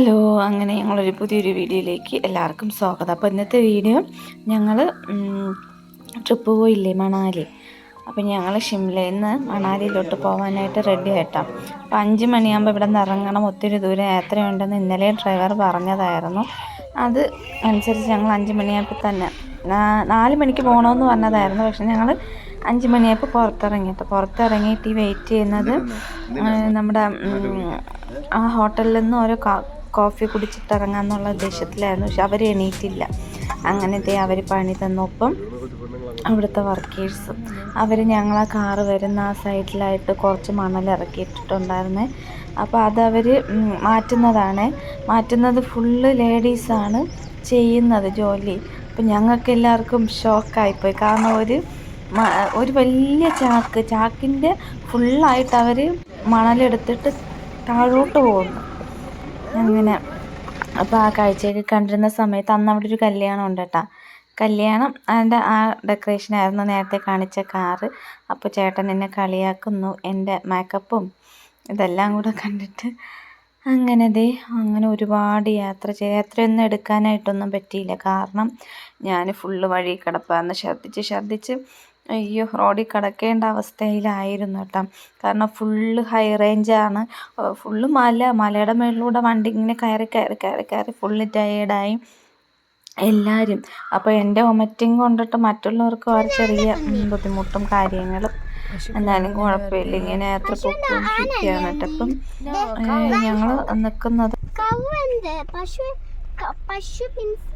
Hello അങ്ങനെ ഞങ്ങളൊരു പുതിയൊരു വീഡിയോയിലേക്ക് എല്ലാവർക്കും സ്വാഗതം. അപ്പോൾ ഇന്നത്തെ വീഡിയോ ഞങ്ങൾ ട്രിപ്പ് പോയില്ലേ മണാലി? അപ്പോൾ ഞങ്ങൾ ഷിംലയിൽ നിന്ന് മണാലിയിലോട്ട് പോകാനായിട്ട് റെഡി ആയിട്ടാം. അപ്പോൾ അഞ്ച് മണിയാകുമ്പോൾ ഇവിടെ നിന്ന് ഇറങ്ങണം. ഒത്തിരി ദൂരം യാത്രയുണ്ടെന്ന് ഇന്നലെ ഡ്രൈവർ പറഞ്ഞതായിരുന്നു. അത് അനുസരിച്ച് ഞങ്ങൾ അഞ്ച് മണിയാകുമ്പോൾ തന്നെ നാല് മണിക്ക് പോകണമെന്ന് പറഞ്ഞതായിരുന്നു. പക്ഷേ ഞങ്ങൾ അഞ്ച് മണിയായപ്പോൾ പുറത്തിറങ്ങിയിട്ട് പുറത്തിറങ്ങിയിട്ട് ഈ വെയിറ്റ് ചെയ്യുന്നത് നമ്മുടെ ആ ഹോട്ടലിൽ നിന്ന് ഓരോ കോഫി കുടിച്ചിട്ട് ഇറങ്ങാന്നുള്ള ഉദ്ദേശത്തിലായിരുന്നു. പക്ഷെ അവർ എണീറ്റില്ല. അങ്ങനത്തെ അവർ പണി തന്നൊപ്പം അവിടുത്തെ വർക്കേഴ്സും അവർ ആ കാറ് വരുന്ന ആ സൈഡിലായിട്ട് കുറച്ച് മണൽ ഇറക്കിയിട്ടിട്ടുണ്ടായിരുന്നേ അപ്പോൾ അതവർ മാറ്റുന്നതാണ്. മാറ്റുന്നത് ഫുള്ള് ലേഡീസാണ് ചെയ്യുന്നത് ജോലി. അപ്പം ഞങ്ങൾക്ക് എല്ലാവർക്കും ഷോക്കായിപ്പോയി കാരണം ഒരു ഒരു വലിയ ചാക്ക് ചാക്കിന്റെ ഫുള്ളായിട്ട് അവർ മണലെടുത്തിട്ട് താഴോട്ട് പോകുന്നു. അങ്ങനെ. അപ്പോൾ ആ കാഴ്ചയൊക്കെ കണ്ടിരുന്ന സമയത്ത് അന്ന് അവിടെ ഒരു കല്യാണം ഉണ്ട് കേട്ടോ കല്യാണം അതിന്റെ ആ ഡെക്കറേഷൻ ആയിരുന്നു നേരത്തെ കാണിച്ച കാറ്. അപ്പോൾ ചേട്ടൻ എന്നെ കളിയാക്കുന്നു. എന്റെ മേക്കപ്പും ഇതെല്ലാം കൂടെ കണ്ടിട്ട് അങ്ങനെ ദേ അങ്ങനെ ഒരുപാട് യാത്ര ചെയ്ത്. യാത്രയൊന്നും എടുക്കാനായിട്ടൊന്നും പറ്റിയില്ല. കാരണം ഞാൻ ഫുള്ള് വഴി കിടപ്പായിരുന്നു ഛർദ്ദിച്ച് ഛർദ്ദിച്ച് അയ്യോ റോഡിൽ കിടക്കേണ്ട അവസ്ഥയിലായിരുന്നു കേട്ടോ. കാരണം ഫുള്ള് ഹൈ റേഞ്ചാണ് ഫുള്ള് മല മലയുടെ മേളിലൂടെ വണ്ടി ഇങ്ങനെ കയറി കയറി കയറി കയറി ഫുള്ള് ടയേർഡായി എല്ലാവരും അപ്പോൾ എന്റെ വൊമറ്റിങ് കൊണ്ടിട്ട് മറ്റുള്ളവർക്ക് ഒരു ചെറിയ ബുദ്ധിമുട്ടും കാര്യങ്ങളും എന്നാലും കുഴപ്പമില്ല. ഇങ്ങനെ യാത്ര പോയിക്കൊണ്ടിരിക്കുകയാണ് കേട്ടോ. അപ്പം ഞങ്ങൾ നിൽക്കുന്നത് പശു പശു മീൻസ്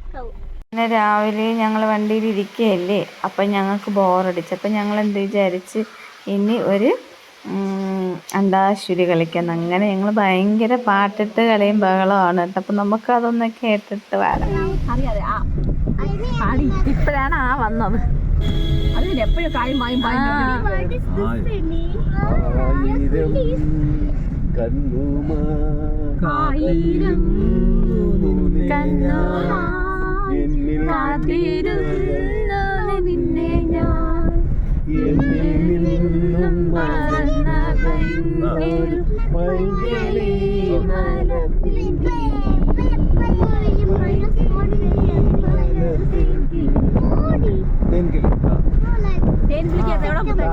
പിന്നെ രാവിലെ ഞങ്ങൾ വണ്ടിയിൽ ഇരിക്കുകയല്ലേ അപ്പം ഞങ്ങൾക്ക് ബോറടിച്ചു. അപ്പം ഞങ്ങൾ എന്ത് വിചാരിച്ച്? ഇനി ഒരു അന്താശ്വരി കളിക്കുന്നു കളിക്കാൻ. അങ്ങനെ ഞങ്ങൾ ഭയങ്കര പാട്ടിട്ട് കളിയും ബഹളമാണ് കേട്ടോ. അപ്പം നമുക്ക് അതൊന്ന് കേട്ടിട്ട് വരാം. ഇപ്പോഴാണ് ആ വന്നത്. അതിന് എപ്പോഴും കായും മായും പായും ആയിരം കാത്തിരുന്നു നിന്നെ ഞാൻ. എന്നും മറന്ന ഭയങ്കര പൈങ്കിളി മരത്തിന്റെ തേൻകിളിക്കകത്ത് എവിടെ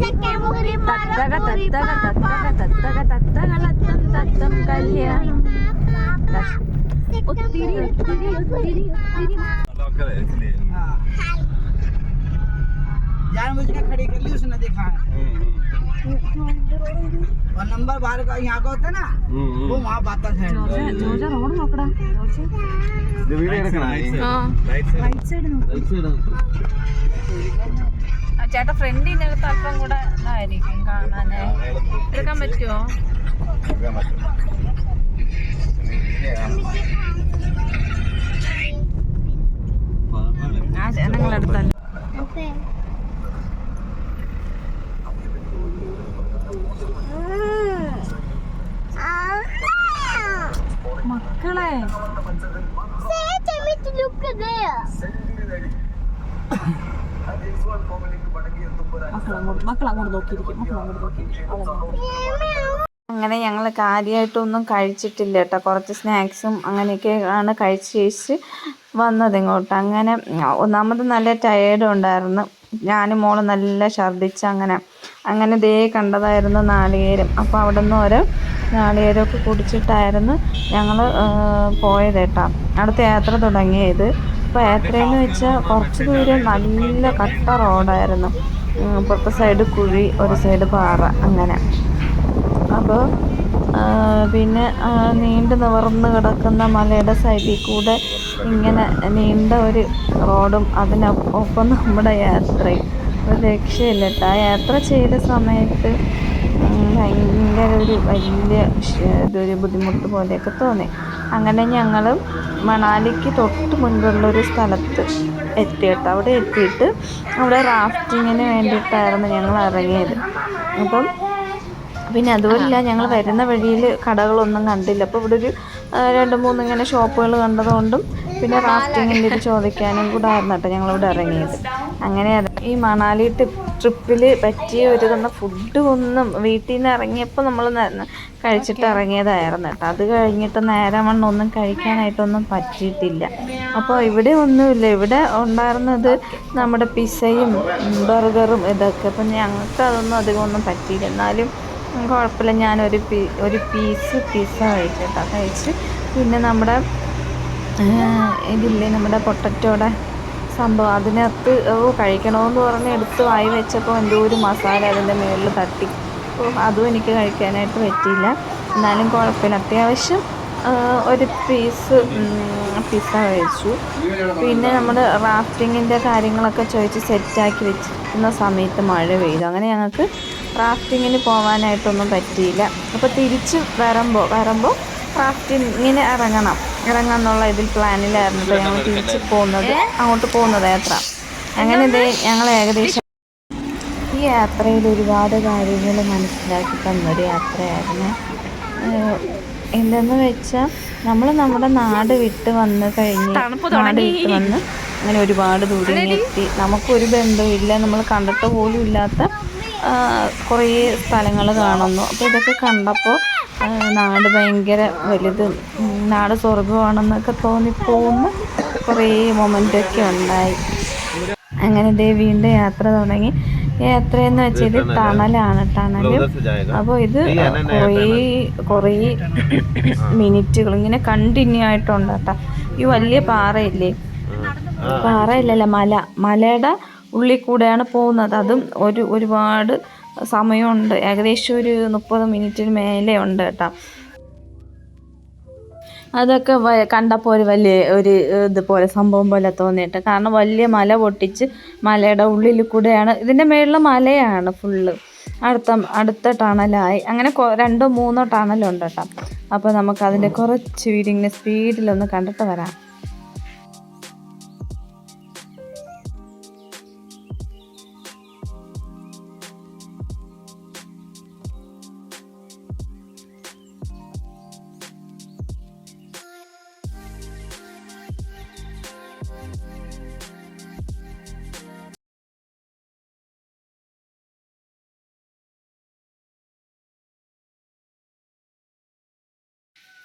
తత్తగ खड़ी कर ली उसने देखा और नंबर बाहर का यहाँ का होता है। ना वो वहाँ बातक है राइट साइड राइट साइड ചേട്ടാ ഫ്രണ്ടിനകത്ത് അല്പം കൂടെ ഇതായിരിക്കും കാണാനേ. എടുക്കാൻ പറ്റുമോ ആ ജനങ്ങളെടുത്തല്ല മക്കളെ. Look at there. അങ്ങനെ ഞങ്ങൾ കാര്യമായിട്ടൊന്നും കഴിച്ചിട്ടില്ല കേട്ടോ. കുറച്ച് സ്നാക്സും അങ്ങനെയൊക്കെ ആണ് കഴിച്ച് കഴിച്ച് വന്നത് ഇങ്ങോട്ട്. അങ്ങനെ ഒന്നാമത് നല്ല ടയേർഡ് ഉണ്ടായിരുന്നു. ഞാനും മോൾ നല്ല ഛർദ്ദിച്ച് അങ്ങനെ. അങ്ങനെ ദേ കണ്ടതായിരുന്നു നാളികേരം. അപ്പോൾ അവിടെ നിന്ന് ഓരോ നാളികേരമൊക്കെ കുടിച്ചിട്ടായിരുന്നു ഞങ്ങൾ പോയത് കേട്ടോ. അടുത്ത യാത്ര തുടങ്ങിയത്. അപ്പോൾ യാത്രയെന്ന് വെച്ചാൽ കുറച്ച് ദൂരം നല്ല കട്ട റോഡായിരുന്നു. ഉം, ഇപ്പുറത്തെ സൈഡ് കുഴി ഒരു സൈഡ് പാറ അങ്ങനെ. അപ്പോൾ പിന്നെ നീണ്ടു നിവർന്ന് കിടക്കുന്ന മലയുടെ സൈഡിൽ കൂടെ ഇങ്ങനെ നീണ്ട ഒരു റോഡും അതിനൊപ്പം നമ്മുടെ യാത്രയും. ഒരു രക്ഷയില്ല ആ യാത്ര ചെയ്ത സമയത്ത് ഭയങ്കര ഒരു വലിയ ഇതൊരു ബുദ്ധിമുട്ട് പോലെയൊക്കെ തോന്നി. അങ്ങനെ ഞങ്ങൾ മണാലിക്ക് തൊട്ട് മുൻപുള്ളൊരു സ്ഥലത്ത് എത്തിയിട്ട് അവിടെ എത്തിയിട്ട് അവിടെ റാഫ്റ്റിങ്ങിന് വേണ്ടിയിട്ടായിരുന്നു ഞങ്ങൾ ഇറങ്ങിയത്. അപ്പം പിന്നെ അതുപോലെ ഞങ്ങൾ വരുന്ന വഴിയിൽ കടകളൊന്നും കണ്ടില്ല. അപ്പോൾ ഇവിടെ ഒരു രണ്ട് മൂന്ന് ഇങ്ങനെ ഷോപ്പുകൾ കണ്ടതുകൊണ്ടും പിന്നെ റാഫ്റ്റിങ്ങിന്റെ ഇത് ചോദിക്കാനും കൂടെ ആയിരുന്നു കേട്ടോ ഞങ്ങളിവിടെ ഇറങ്ങിയത്. അങ്ങനെ ഈ മണാലി ട്രിപ്പിൽ പറ്റിയ ഒരു തന്ന ഫുഡ് ഒന്നും വീട്ടിൽ നിന്ന് ഇറങ്ങിയപ്പോൾ നമ്മൾ കഴിച്ചിട്ട് ഇറങ്ങിയതായിരുന്നു കേട്ടോ. അത് കഴിഞ്ഞിട്ട് നേരെ വണ്ണം ഒന്നും കഴിക്കാനായിട്ടൊന്നും പറ്റിയിട്ടില്ല. അപ്പോൾ ഇവിടെ ഒന്നുമില്ല. ഇവിടെ ഉണ്ടായിരുന്നത് നമ്മുടെ പിസയും ബർഗറും ഇതൊക്കെ. അപ്പം ഞങ്ങൾക്ക് അതൊന്നും അധികം ഒന്നും പറ്റിയില്ല. എന്നാലും കുഴപ്പമില്ല. ഞാനൊരു പീ ഒരു പീസ് പിസ കഴിച്ചു കേട്ടോ. കഴിച്ച് പിന്നെ നമ്മുടെ ഇതില്ലേ നമ്മുടെ പൊട്ടറ്റോടെ സംഭവം. അതിനകത്ത് കഴിക്കണമെന്ന് പറഞ്ഞ് എടുത്ത് വായി വെച്ചപ്പോൾ എന്തോ ഒരു മസാല അതിന്റെ മുകളിൽ തട്ടി. അതും എനിക്ക് കഴിക്കാനായിട്ട് പറ്റിയില്ല. എന്നാലും കുഴപ്പമില്ല. അത്യാവശ്യം ഒരു പീസ് പിസ്സ കഴിച്ചു. പിന്നെ നമ്മൾ റാഫ്റ്റിങ്ങിന്റെ കാര്യങ്ങളൊക്കെ ചോദിച്ച് സെറ്റാക്കി വെച്ചിരിക്കുന്ന സമയത്ത് മഴ പെയ്തു. അങ്ങനെ ഞങ്ങൾക്ക് റാഫ്റ്റിങ്ങിന് പോകാനായിട്ടൊന്നും പറ്റിയില്ല. അപ്പോൾ തിരിച്ച് വരുമ്പോൾ വരുമ്പോൾ റാഫ്റ്റിങ്ങിന് ഇറങ്ങണം. ഇറങ്ങാന്നുള്ള ഇതിൽ പ്ലാനിലായിരുന്നു കേട്ടോ ഞങ്ങൾ തിരിച്ച് പോകുന്നത്. അങ്ങോട്ട് പോകുന്നത് യാത്ര. അങ്ങനെ ഇത് ഞങ്ങൾ ഏകദേശം ഈ യാത്രയിൽ ഒരുപാട് കാര്യങ്ങൾ മനസ്സിലാക്കി തന്നൊരു യാത്രയായിരുന്നു. എന്തെന്ന് വെച്ചാൽ നമ്മൾ നമ്മുടെ നാട് വിട്ട് വന്ന് കഴിഞ്ഞ് നാട് വിട്ട് വന്ന് അങ്ങനെ ഒരുപാട് ദൂരം എത്തി. നമുക്കൊരു ബന്ധമില്ല നമ്മൾ കണ്ടിട്ട് പോലും ഇല്ലാത്ത കുറേ സ്ഥലങ്ങൾ കാണുന്നു. അപ്പോൾ ഇതൊക്കെ കണ്ടപ്പോൾ നാട് ഭയങ്കര വലുത്. നാട് സ്വർഗമാണെന്നൊക്കെ തോന്നിപ്പോകുന്ന കുറേ മൊമെന്റൊക്കെ ഉണ്ടായി. അങ്ങനെ ദേ വീണ്ടും യാത്ര തുടങ്ങി. യാത്രയെന്ന് വെച്ചാൽ തണലാണ് ടണൽ. അപ്പോൾ ഇത് കുറേ കുറേ മിനിറ്റുകൾ ഇങ്ങനെ കണ്ടിന്യൂ ആയിട്ടുണ്ട് കേട്ടോ ഈ വലിയ പാറയില്ലേ? പാറയില്ലല്ല മല. മലയുടെ ഉള്ളിൽ കൂടെയാണ് പോകുന്നത്. അതും ഒരു ഒരുപാട് സമയമുണ്ട്. ഏകദേശം ഒരു മുപ്പത് മിനിറ്റിന് മേലെ ഉണ്ട് കേട്ടോ. അതൊക്കെ കണ്ടപ്പോൾ ഒരു വലിയ ഒരു ഇതുപോലെ സംഭവം പോലെ തോന്നിയിട്ട്. കാരണം വലിയ മല പൊട്ടിച്ച് മലയുടെ ഉള്ളിൽ കൂടെയാണ്. ഇതിന്റെ മേളിൽ മലയാണ് ഫുള്ള്. അടുത്ത അടുത്ത ടണലായി. അങ്ങനെ രണ്ടോ മൂന്നോ ടണലുണ്ട് കേട്ടോ. അപ്പോൾ നമുക്ക് അതിന്റെ കുറച്ച് വീഡിയോ ഇങ്ങനെ സ്പീഡിലൊന്ന് കണ്ടിട്ട് വരാം.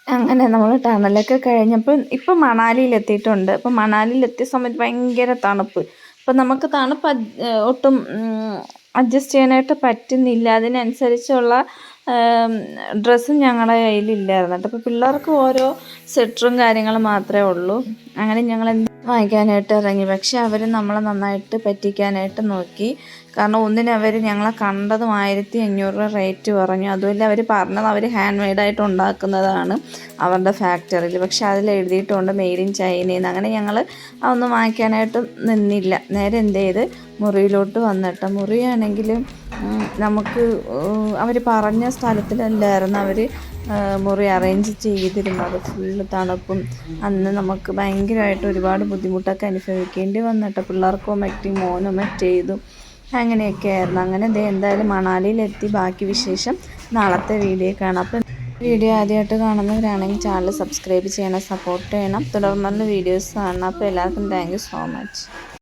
അങ്ങനെ നമ്മൾ ടണലൊക്കെ കഴിഞ്ഞപ്പോൾ ഇപ്പം മണാലിയിലെത്തിയിട്ടുണ്ട്. അപ്പം മണാലിയിലെത്തിയ സമയത്ത് ഭയങ്കര തണുപ്പ്. അപ്പം നമുക്ക് തണുപ്പ് ഒട്ടും അഡ്ജസ്റ്റ് ചെയ്യാനായിട്ട് പറ്റുന്നില്ല. അതിനനുസരിച്ചുള്ള ഡ്രസ്സും ഞങ്ങളുടെ കയ്യിലില്ലായിരുന്നു. അപ്പോൾ പിള്ളേർക്ക് ഓരോ സെറ്ററും കാര്യങ്ങളും മാത്രമേ ഉള്ളൂ. അങ്ങനെ ഞങ്ങൾ എന്ത് വാങ്ങിക്കാനായിട്ട് ഇറങ്ങി. പക്ഷെ അവർ നമ്മളെ നന്നായിട്ട് പറ്റിക്കാനായിട്ട് നോക്കി. കാരണം ഒന്നിന് അവർ ഞങ്ങളെ കണ്ടതും ആയിരത്തി അഞ്ഞൂറ് രൂപ റേറ്റ് പറഞ്ഞു. അതുമല്ല അവർ പറഞ്ഞത് അവർ ഹാൻഡ് മെയ്ഡായിട്ട് ഉണ്ടാക്കുന്നതാണ് അവരുടെ ഫാക്ടറിയിൽ പക്ഷെ അതിൽ എഴുതിയിട്ടുണ്ട് മെയ്ഡ് ഇൻ ചൈനയെന്ന് അങ്ങനെ ഞങ്ങൾ അതൊന്നും വാങ്ങിക്കാനായിട്ട് നിന്നില്ല. നേരെ എന്ത് ചെയ്ത്? മുറിയിലോട്ട് വന്നിട്ട്. മുറിയാണെങ്കിലും നമുക്ക് അവർ പറഞ്ഞ സ്ഥലത്തിലല്ലായിരുന്നു അവർ മുറി അറേഞ്ച് ചെയ്തിരുന്നത്. ഫുള്ള് തണുപ്പും അന്ന് നമുക്ക് ഭയങ്കരമായിട്ട് ഒരുപാട് ബുദ്ധിമുട്ടൊക്കെ അനുഭവിക്കേണ്ടി വന്നിട്ട് പിള്ളേർക്കും മറ്റും മോനും ചെയ്തു അങ്ങനെയൊക്കെ ആയിരുന്നു. അങ്ങനെ ദേ എന്തായാലും മണാലിയിലെത്തി. ബാക്കി വിശേഷം നാളത്തെ വീഡിയോ കാണാം. അപ്പം വീഡിയോ ആദ്യമായിട്ട് കാണുന്നവരാണെങ്കിൽ ചാനൽ സബ്സ്ക്രൈബ് ചെയ്യണം സപ്പോർട്ട് ചെയ്യണം. തുടർന്നുള്ള വീഡിയോസ് കാണണം. അപ്പോൾ എല്ലാവർക്കും താങ്ക് സോ മച്ച്